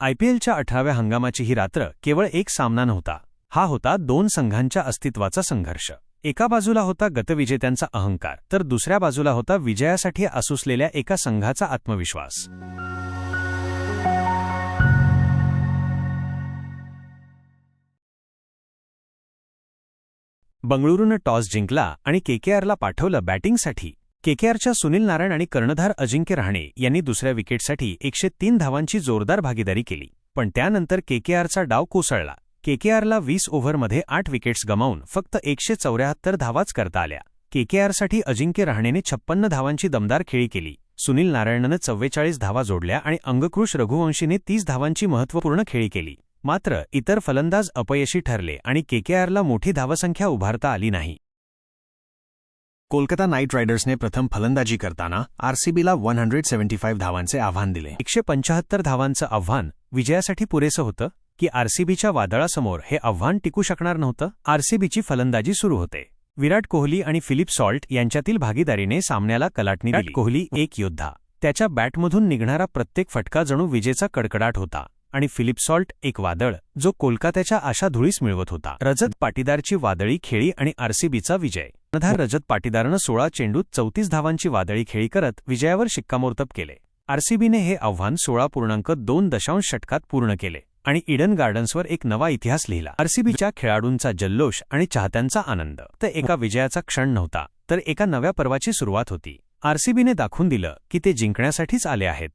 आयपीएलच्या अठराव्या हंगामाची ही रात्र केवळ एक सामना नव्हता. हा होता दोन संघांच्या अस्तित्वाचा संघर्ष. एका बाजूला होता गतविजेत्यांचा अहंकार तर दुसऱ्या बाजूला होता विजयासाठी आसुसलेल्या एका संघाचा आत्मविश्वास. बंगळुरूनं टॉस जिंकला आणि केकेआरला पाठवलं बॅटिंगसाठी. केकेआरच्या सुनील नारायण आणि कर्णधार अजिंक्य रहाणे यांनी दुसऱ्या विकेटसाठी एकशे तीन धावांची जोरदार भागीदारी केली. पण त्यानंतर केकेआरचा डाव कोसळला. केकेआरला वीस ओव्हरमध्ये आठ विकेट्स गमावून फक्त एकशे चौऱ्याहत्तर धावाच करता आल्या. केकेआरसाठी अजिंक्य रहाणेने छप्पन्न धावांची दमदार खेळी केली. सुनील नारायणनं चव्वेचाळीस धावा जोडल्या आणि अंगकृष रघुवंशीने तीस धावांची महत्त्वपूर्ण खेळी केली. मात्र इतर फलंदाज अपयशी ठरले आणि केकेआरला मोठी धावसंख्या उभारता आली नाही. कोलकाता नाईट रायडर्सने प्रथम फलंदाजी करताना आरसीबीला वन हंड्रेड सेव्हन्टी फाईव्ह धावांचे आव्हान दिले. एकशे पंचाहत्तर धावांचं आव्हान विजयासाठी पुरेसं होतं की आरसीबीच्या वादळासमोर हे आव्हान टिकू शकणार नव्हतं? आरसीबीची फलंदाजी सुरू होते. विराट कोहली आणि फिलिप सॉल्ट यांच्यातील भागीदारीने सामन्याला कलाटणी कोहली एक योद्धा. त्याच्या बॅटमधून निघणारा प्रत्येक फटका जणू विजेचा कडकडाट होता. आणि फिलिप सॉल्ट एक वादळ जो कोलकात्याच्या आशा धुळीस मिळवत होता. रजत पाटीदारची वादळी खेळी आणि आरसीबीचा विजय. कर्णधार रजत पाटीदारनं सोळा चेंडूत चौतीस धावांची वादळी खेळी करत विजयावर शिक्कामोर्तब केले. आरसीबीने हे आव्हान सोळा पूर्णांक दोन दशांश षटकात पूर्ण केले आणि इडन गार्डन्सवर एक नवा इतिहास लिहिला. आरसीबीच्या खेळाडूंचा जल्लोष आणि चाहत्यांचा आनंद. तर एका विजयाचा क्षण नव्हता तर एका नव्या पर्वाची सुरुवात होती. आरसीबीने दाखवून दिलं की ते जिंकण्यासाठीच आले आहेत.